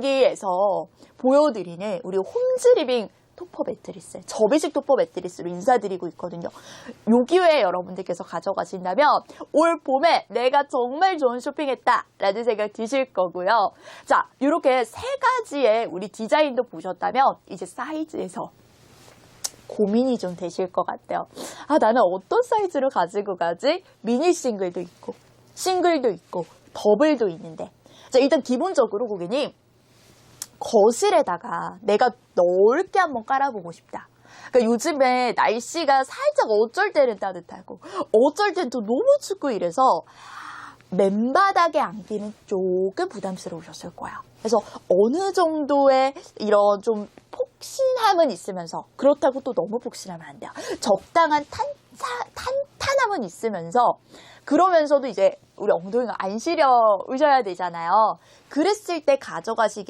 기에서 보여드리는 우리 홈즈리빙 토퍼 매트리스, 접이식 토퍼 매트리스로 인사드리고 있거든요. 요 기회에 여러분들께서 가져가신다면 올 봄에 내가 정말 좋은 쇼핑했다 라는 생각 드실 거고요. 자, 이렇게 세 가지의 우리 디자인도 보셨다면 이제 사이즈에서 고민이 좀 되실 것 같아요. 아, 나는 어떤 사이즈를 가지고 가지? 미니 싱글도 있고, 싱글도 있고, 더블도 있는데. 자, 일단 기본적으로 고객님, 거실에다가 내가 넓게 한번 깔아보고 싶다. 그러니까 요즘에 날씨가 살짝 어쩔 때는 따뜻하고, 어쩔 땐 또 너무 춥고 이래서 맨바닥에 앉기는 조금 부담스러우셨을 거야. 그래서 어느 정도의 이런 좀 폭신함은 있으면서 그렇다고 또 너무 폭신하면 안 돼요. 적당한 탄사, 탄탄함은 있으면서 그러면서도 이제 우리 엉덩이가 안 시려우셔야 되잖아요. 그랬을 때 가져가시기